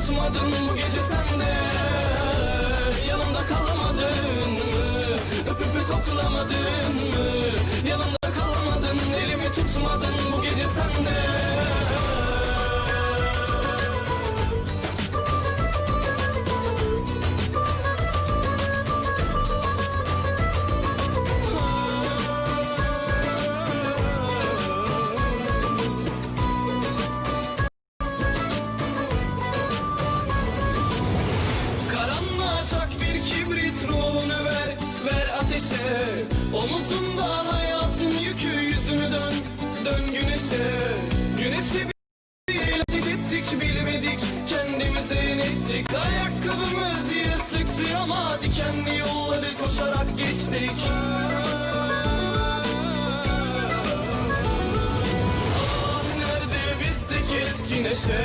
tutmadın bu gece sende Yanımda kalmadın mı? Öpüp öpüp koklamadın mı? Yanımda kalmadın, elimi tutmadın bu gece sende bilmedik Kendimize inettik Ayakkabımız yırtıktı ama Dikenli yolları koşarak geçtik. Ah nerede bizdeki eski neşe?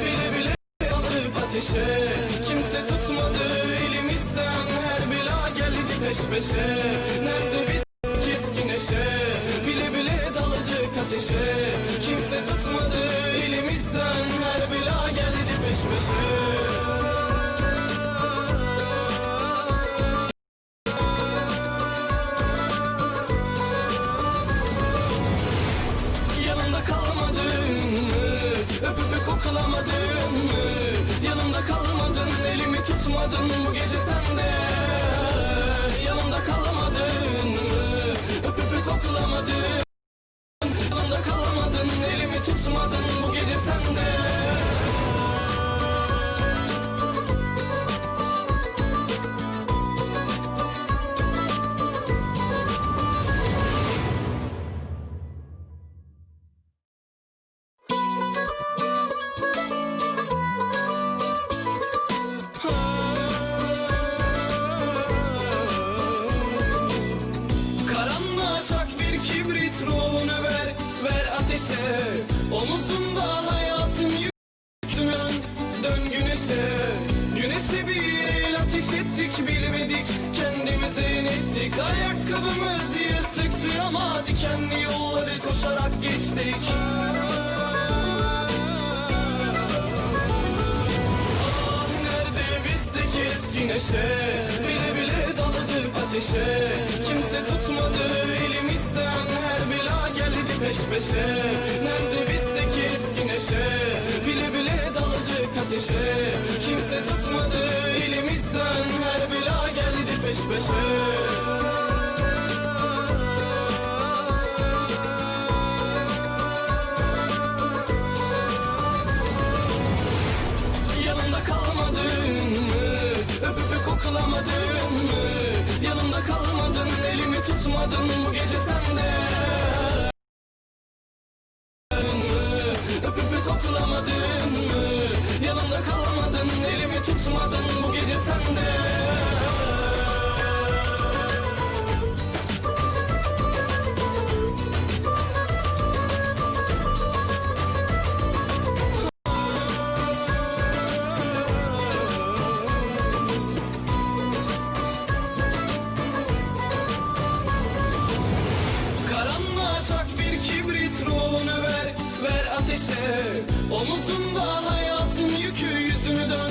Bile bile aldık ateşe. Kimse tutmadı elimizden Her bela geldi peş peşe. Nerede bizdeki eski neşe? Bile bile daladık ateşe kalmadın mı? Öpüp koklamadın mı? Yanımda kalmadın, elimi tutmadın bu gece sende Yanımda kalmadın mı? Öpüp koklamadın Yanımda kalmadın, elimi tutmadın bu gece sende Karanlığa ateşe Omuzunda hayatın yükünü dön, güneşe. Güneşe bir el ateş ettik bilmedik Kendimize inettik. Ayakkabımız yırtıktı ama Dikenli yolları koşarak geçtik. Ah nerede bizdeki eski neşe? Bile bile daladık ateşe. Kimse tutmadı peş peşe. Nerede bizdeki eski neşe? Bile bile daladık ateşe. Kimse tutmadı elimizden. Her bela geldi peş peşe. Koklamadın mı? Yanımda kalmadın, elimi tutmadın bu gece sende. mı? Tutmadın bu gece sende. Ateşe. Omuzunda hayatın yükü yüzünü dön,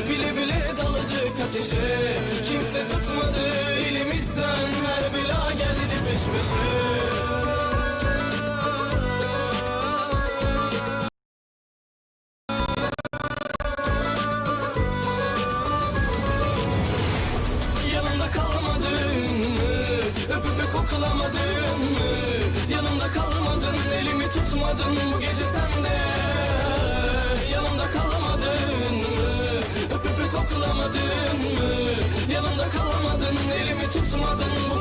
Ateşe. Kimse tutmadı elimizden. Her bela geldi peş peşe. Koklamadın mı? Yanımda kalmadın, elimi tutmadın bu gece sende Öpüp koklamadın mı? Yanımda kalmadın, elimi tutmadın bu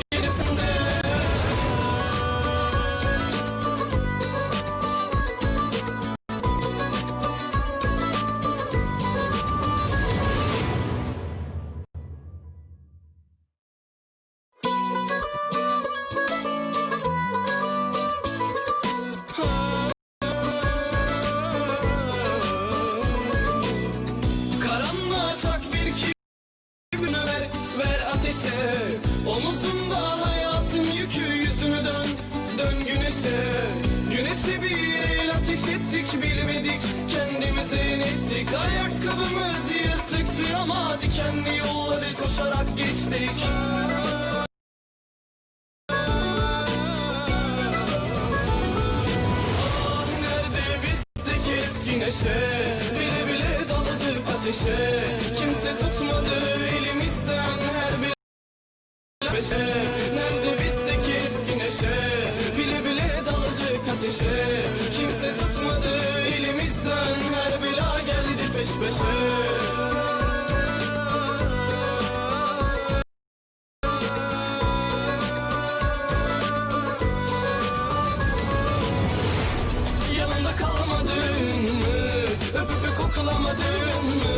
Ayakkabımız yırtıktı ama dikenli yolları koşarak geçtik. Ah nerede bizdeki eski neşe? Bile bile daladık ateşe. Kimse tutmadı kalmadın mı?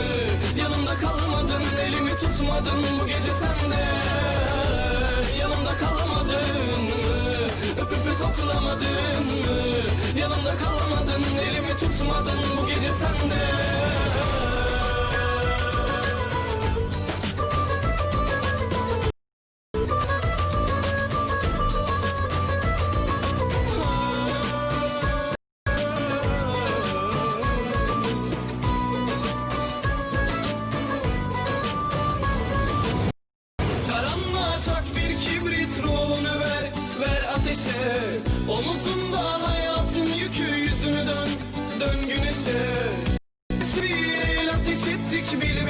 Yanımda kalmadın, elimi tutmadın bu gece sende Yanımda kalmadın mı? Öpüp koklamadın mı? Yanımda kalmadın, elimi tutmadın bu gece Karanlığa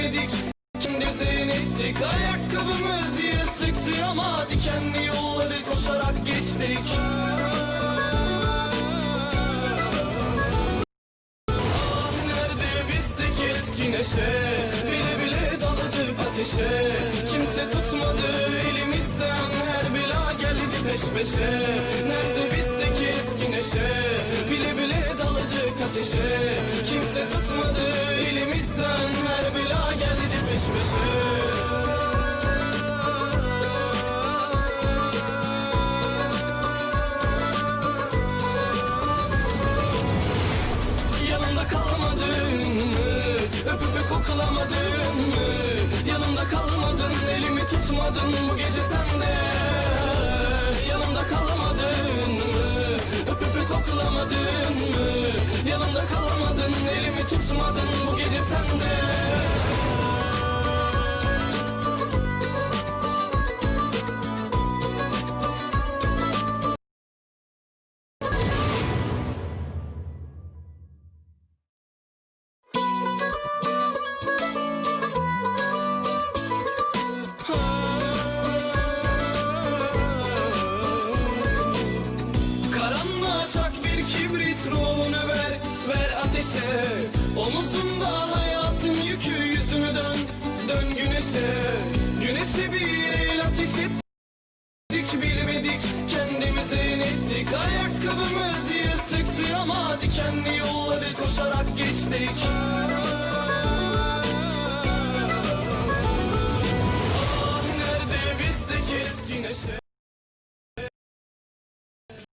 ettik bilmedik Kendimize inettik Ayakkabımız yırtıktı ama dikenli yolları koşarak geçtik. Ah nerede bizdeki eski neşe? Bile bile daladık ateşe. Kimse tutmadı elimizden. Her bela geldi peş peşe. Nerede bizdeki eski neşe ateşe. Kimse tutmadı elimizden. Her bela geldi peş peşe? Öpüp koklamadın mı? Yanımda kalmadın, elimi tutmadın bu gece sende Öpüp koklamadın mı? Yanımda kalmadın, elimi tutmadın bu gece sende ateşe Omuzunda hayatın yükü yüzünü dön, dön güneşe. Güneşe bir el ateş ettik bilmedik Kendimize inettik. Ayakkabımız yırtıktı ama dikenli yolları koşarak geçtik